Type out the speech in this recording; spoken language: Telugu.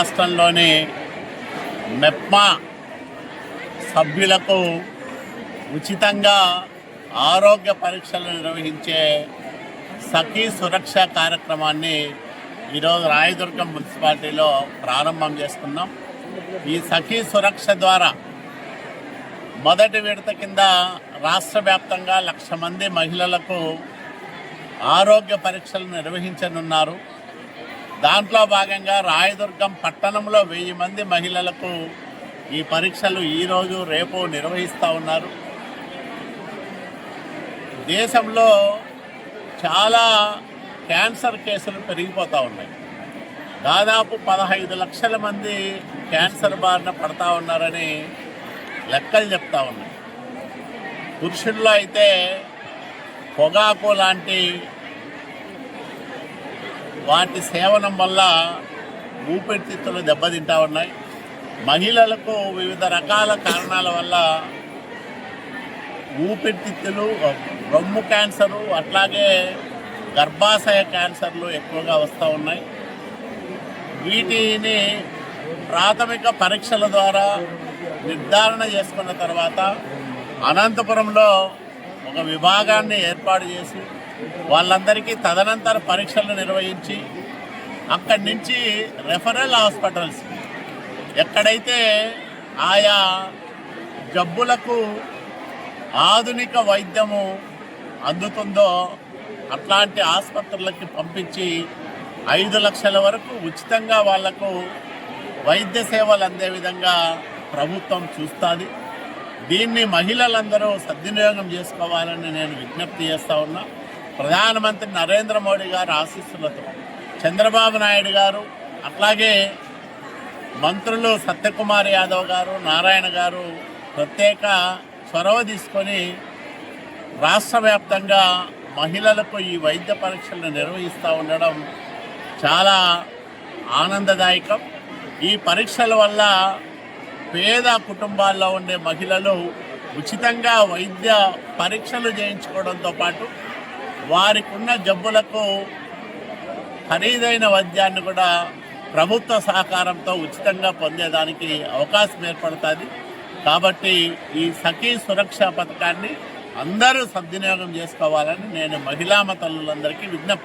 రాష్ట్రంలోని మెప్మా సభ్యులకు ఉచితంగా ఆరోగ్య పరీక్షలు నిర్వహించే సఖీ సురక్ష కార్యక్రమాన్ని ఈరోజు రాయదుర్గం మున్సిపాలిటీలో ప్రారంభం చేసుకున్నాం ఈ సఖీ సురక్ష ద్వారా మొదటి విడత కింద రాష్ట్ర వ్యాప్తంగా లక్ష మంది మహిళలకు ఆరోగ్య పరీక్షలు నిర్వహించనున్నారు. దాంట్లో భాగంగా రాయదుర్గం పట్టణంలో వెయ్యి మంది మహిళలకు ఈ పరీక్షలు ఈరోజు రేపు నిర్వహిస్తూ ఉన్నారు. దేశంలో చాలా క్యాన్సర్ కేసులు పెరిగిపోతూ ఉన్నాయి. దాదాపు పదహైదు లక్షల మంది క్యాన్సర్ బారిన పడతా ఉన్నారని లెక్కలు చెప్తా ఉన్నాయి. పురుషుల్లో అయితే పొగాకు లాంటి వాటి సేవనం వల్ల ఊపిరితిత్తులు దెబ్బతింటా ఉన్నాయి. మహిళలకు వివిధ రకాల కారణాల వల్ల ఊపిరితిత్తులు రొమ్ము క్యాన్సరు అట్లాగే గర్భాశయ క్యాన్సర్లు ఎక్కువగా వస్తూ ఉన్నాయి. వీటిని ప్రాథమిక పరీక్షల ద్వారా నిర్ధారణ చేసుకున్న తర్వాత అనంతపురంలో ఒక విభాగాన్ని ఏర్పాటు చేసి వాళ్ళందరికీ తదనంతర పరీక్షలు నిర్వహించి అక్కడి నుంచి రెఫరల్ హాస్పిటల్స్ ఎక్కడైతే ఆయా జబ్బులకు ఆధునిక వైద్యము అందుతుందో అట్లాంటి ఆసుపత్రులకి పంపించి ఐదు లక్షల వరకు ఉచితంగా వాళ్ళకు వైద్య సేవలు అందే విధంగా ప్రభుత్వం చూస్తుంది. దీన్ని మహిళలందరూ సద్వినియోగం చేసుకోవాలని నేను విజ్ఞప్తి చేస్తా ఉన్నా. ప్రధానమంత్రి నరేంద్ర మోడీ గారు ఆశీస్సులతో చంద్రబాబు నాయుడు గారు అట్లాగే మంత్రులు సత్యకుమార్ యాదవ్ గారు నారాయణ గారు ప్రత్యేక చొరవ తీసుకొని రాష్ట్ర వ్యాప్తంగా మహిళలకు ఈ వైద్య పరీక్షలను నిర్వహిస్తూ ఉండడం చాలా ఆనందదాయకం. ఈ పరీక్షల వల్ల పేద కుటుంబాల్లో ఉండే మహిళలు ఉచితంగా వైద్య పరీక్షలు చేయించుకోవడంతో పాటు వారికున్న జబ్బులకు ఖరీదైన వైద్యాన్ని కూడా ప్రభుత్వ సహకారంతో ఉచితంగా పొందేదానికి అవకాశం ఏర్పడుతుంది. కాబట్టి ఈ సఖీ సురక్ష పథకాన్ని అందరూ సద్వినియోగం చేసుకోవాలని నేను మహిళా తల్లులందరికీ విజ్ఞప్తి